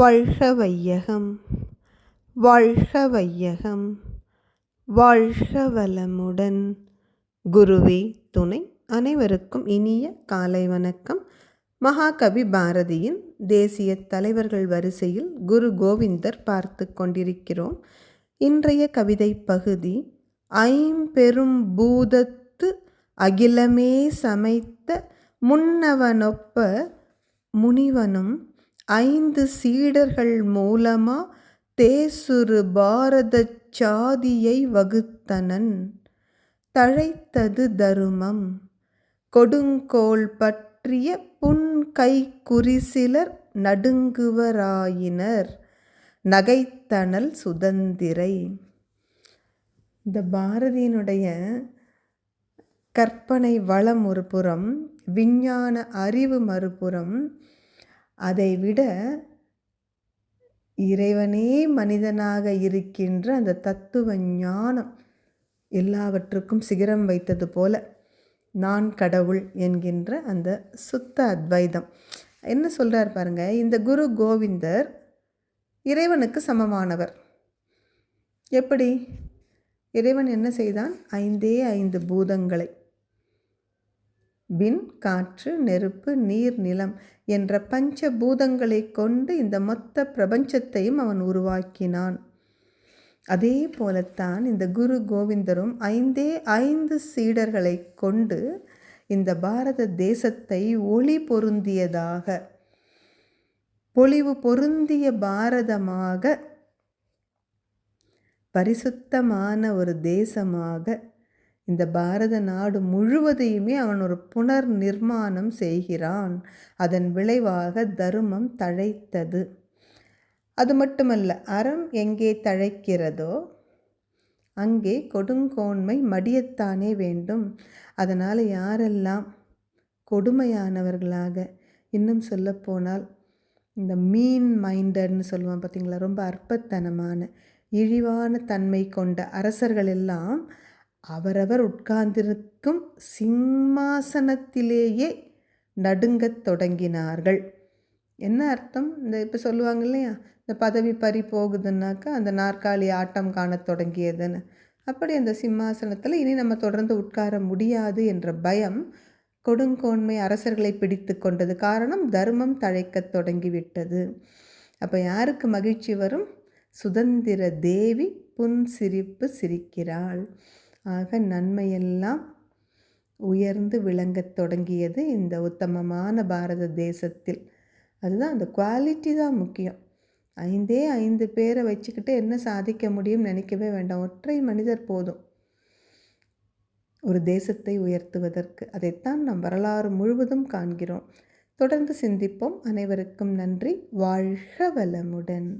வாழ்க வையகம் வாழ்க வையகம் வாழ்க வளமுடன். குருவே துணை அனைவருக்கும் இனிய காலை வணக்கம். மகாகவி பாரதியின் தேசிய தலைவர்கள் வரிசையில் குரு கோவிந்தர் பார்த்து கொண்டிருக்கிறோம். இன்றைய கவிதை பகுதி ஐம்பெரும் பூதத்து அகிலமே சமைத்த முன்னவனொப்ப முனிவனும் ஐந்து சீடர்கள் மூலமாக தேசுரு பாரத சாதியை வகுத்தனன். தழைத்தது தருமம். கொடுங்கோல் பற்றிய புன்கை குறிசிலர் நடுங்குவராயினர். நகைத்தனல் சுதந்திரை. இந்த பாரதியினுடைய கற்பனை வளம் ஒரு புறம் விஞ்ஞான அறிவு மறுபுறம் அதைவிட இறைவனே மனிதனாக இருக்கின்ற அந்த தத்துவ ஞானம் எல்லாவற்றுக்கும் சிகரம் வைத்தது போல நான் கடவுள் என்கின்ற அந்த சுத்த அத்வைதம். என்ன சொல்கிறார் பாருங்க இந்த குரு கோவிந்தர் இறைவனுக்கு சமமானவர். எப்படி? இறைவன் என்ன செய்தான்? ஐந்தே ஐந்து பூதங்களை விண் காற்று நெருப்பு நீர் நிலம் என்ற பஞ்ச பூதங்களை கொண்டு இந்த மொத்த பிரபஞ்சத்தையும் அவன் உருவாக்கினான். அதே போலத்தான் இந்த குரு கோவிந்தரும் ஐந்தே ஐந்து சீடர்களை கொண்டு இந்த பாரத தேசத்தை ஒளி பொருந்தியதாக பொலிவு பொருந்திய பாரதமாக பரிசுத்தமான ஒரு தேசமாக இந்த பாரத நாடு முழுவதையுமே அவன் ஒரு புனர் நிர்மாணம் செய்கிறான். அதன் விளைவாக தருமம் தழைத்தது. அது மட்டுமல்ல அறம் எங்கே தழைக்கிறதோ அங்கே கொடுங்கோன்மை மடியத்தானே வேண்டும். அதனால் யாரெல்லாம் கொடுமையானவர்களாக இன்னும் சொல்லப்போனால் இந்த மீன் மைண்டட்னு சொல்லுவான் பார்த்திங்களா ரொம்ப அற்பத்தனமான இழிவான தன்மை கொண்ட அரசர்கள் எல்லாம் அவரவர் உட்கார்ந்திருக்கும் சிம்மாசனத்திலேயே நடுங்கத் தொடங்கினார்கள். என்ன அர்த்தம்? இந்த இப்போ சொல்லுவாங்க இல்லையா? இந்த பதவி பறி போகுதுன்னாக்கா அந்த நாற்காலி ஆட்டம் காணத் தொடங்கியதுன்னு. அப்படி அந்த சிம்மாசனத்தில் இனி நம்ம தொடர்ந்து உட்கார முடியாது என்ற பயம் கொடுங்கோன்மை அரசர்களை பிடித்து கொண்டது. காரணம் தர்மம் தழைக்கத் தொடங்கிவிட்டது. அப்போ யாருக்கு மகிழ்ச்சி வரும்? சுதந்திர தேவி புன் சிரிப்பு சிரிக்கிறாள். ஆக நன்மையெல்லாம் உயர்ந்து விளங்கத் தொடங்கியது இந்த உத்தமமான பாரத தேசத்தில். அதுதான் அந்த குவாலிட்டி தான் முக்கியம். ஐந்தே ஐந்து பேரை வச்சுக்கிட்டு என்ன சாதிக்க முடியும் நினைக்கவே வேண்டாம். ஒற்றை மனிதர் போதும். ஒரு தேசத்தை உயர்த்துவதற்கு. அதைத்தான் நம் வரலாறு முழுவதும் காண்கிறோம். தொடர்ந்து சிந்திப்போம். அனைவருக்கும் நன்றி. வாழ்க வளமுடன்.